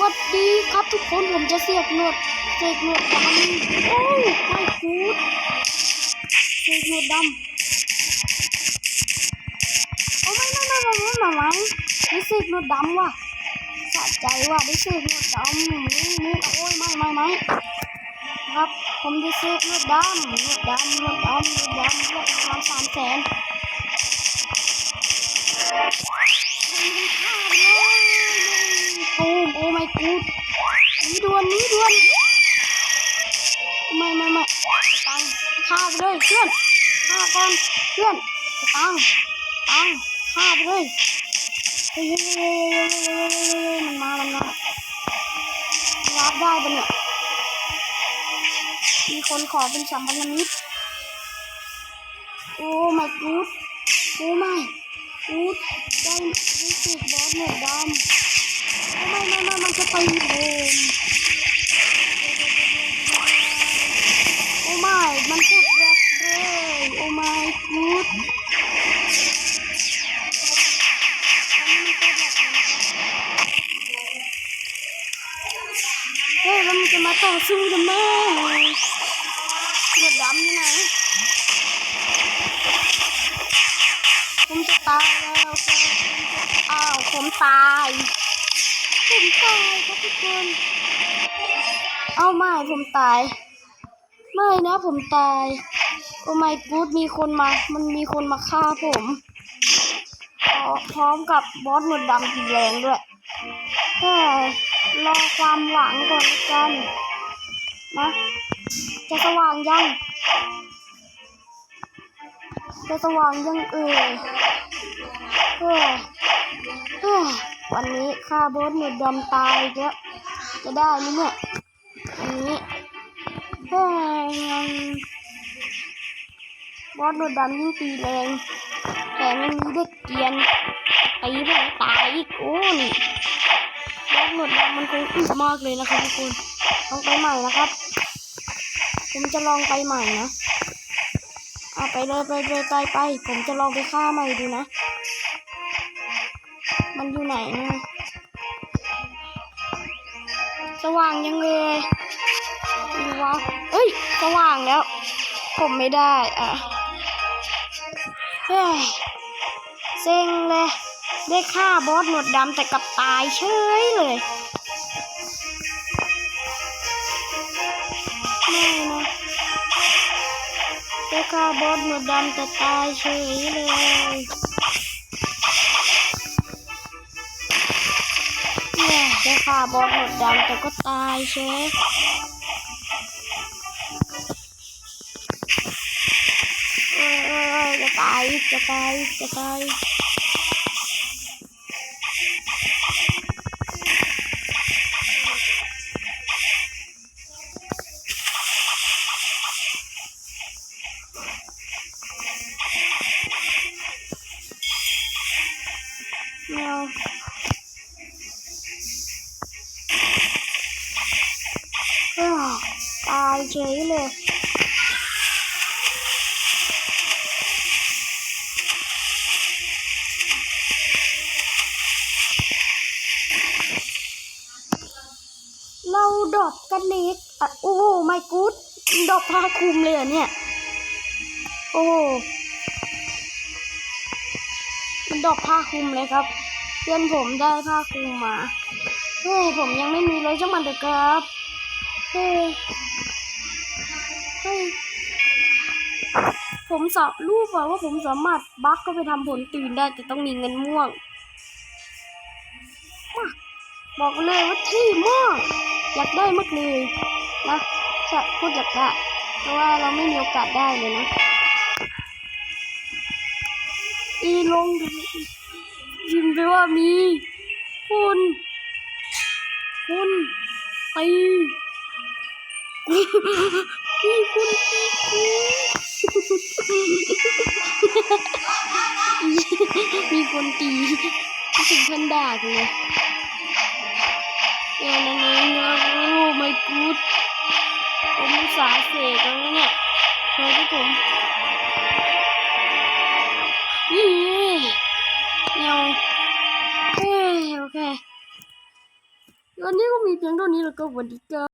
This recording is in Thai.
วัสดีครับทุกคนผมจะเสียกหนวดเสกหนวดดำโอ้ไม่กูดเสกหนวดดำโอ้ไม่ไม่ไม่ไม่ไม่ไม่ไม่ได้เสกหนวดดำว่ะสะใจว่ะได้เสกหนวดดำนี่นี่โอ้ยไม่ไม่ไม่ครับผมได้เสกหนวดดำหนวดดำหนวดดำหนวดดำเรียกประมาณสามแสน นี่ด่วนนี่ด่วนไม่ไม่ไม่ตังฆ่าไปเลยเพื่อนฆ่าก่อนเพื่อนตังตังฆ่าไปเลยเฮ้ยเฮ้ยเฮ้ยเฮ้ยเฮ้ยมันมามันมารับได้ปะเนี่ยมีคนขอเป็นสัมพันธมิตรโอ้ไม่กูดโอ้ไม่กูดได้รู้สึกบอสหนวดดำ ไม่ไม่ไม่มันโอ้ไม่มันพูดแรกเลยโอ้ไม่กูดเฮ้ยแล้วมันจะมาต่อสู้ทำไมเลือดดำอยู่ไหนผมจะตายแล้วครับอ้าวผมตาย ผมตายครับทุกคน เอาไม่ผมตาย ไม่นะผมตาย โอ้ไม่กูดมีคนมา มันมีคนมาฆ่าผมพร้อมกับบอสหนวดดำสีแรงด้วยเฮ้ยรอความหวังก่อนกันนะ จะสว่างยัง จะสว่างยังเอ่ยเฮ้ยเฮ้ย วันนี้ฆ่าบอสหนวดดำตายอีกแล้วจะได้ไหมเนี่ยอันนี้เฮ้ยยังบอสหนวดดำยิ่งตีแรงแถมยังมีเด็กเกียนตีผมตายอีกโอ้นี่บอสหนวดดำมันคงอึดมากเลยนะครับทุกคนต้องไปใหม่นะครับ ผมจะลองไปใหม่นะเอาไปเลยไปไปไปไปผมจะลองไปฆ่าใหม่ดูนะ มันอยู่ไหนนะสว่างยังเลยดูวะเอ้ย สว่างแล้ว ผมไม่ได้ อะ เฮ้ย เซ็งเลย ได้ฆ่าบอสหนวดดำแต่กลับตายเฉยเลยไม่นะได้ฆ่าบอสหนวดดำแต่ตายเฉยเลย เนี่ยได้ฆ่าบอลหมดดำแต่ก็ตายเชฟจะตายจะตายจะตาย เฉยเลยเราดรอปกันเน็กอะโอ้โหไม่กูดดรอปผ้าคลุมเลยเหรอเนี่ย โอ้โหมันดรอปผ้าคลุมเลยครับ เพื่อนผมได้ผ้าคลุมมา เฮ้ยผมยังไม่มีเลยช่างมันเถอะครับ เฮ้ยเฮ้ย ผมสอบรูปว่าผมสามารถบั๊กก็ไปทำผลตื่นได้แต่ต้องมีเงินม่วง บอกเลยว่าที่มากอยากได้มากเลยนะใช่พูดอยากได้เพราะว่าเราไม่มีโอกาสได้เลยนะ อีลงยิมไปว่ามี คุณ คุณ ตีมีคุณตีคุณมีคนตีถึงขั้นด่าเลยเออนั่นเองนะโอ้ไม่กูดผมสาเสกแล้วเนี่ยเฮ้ยที่ผมนี่เงาเฮ้ยโอเควันนี้ก็มีเพียงเท่านี้แล้วก็สวัสดีครับ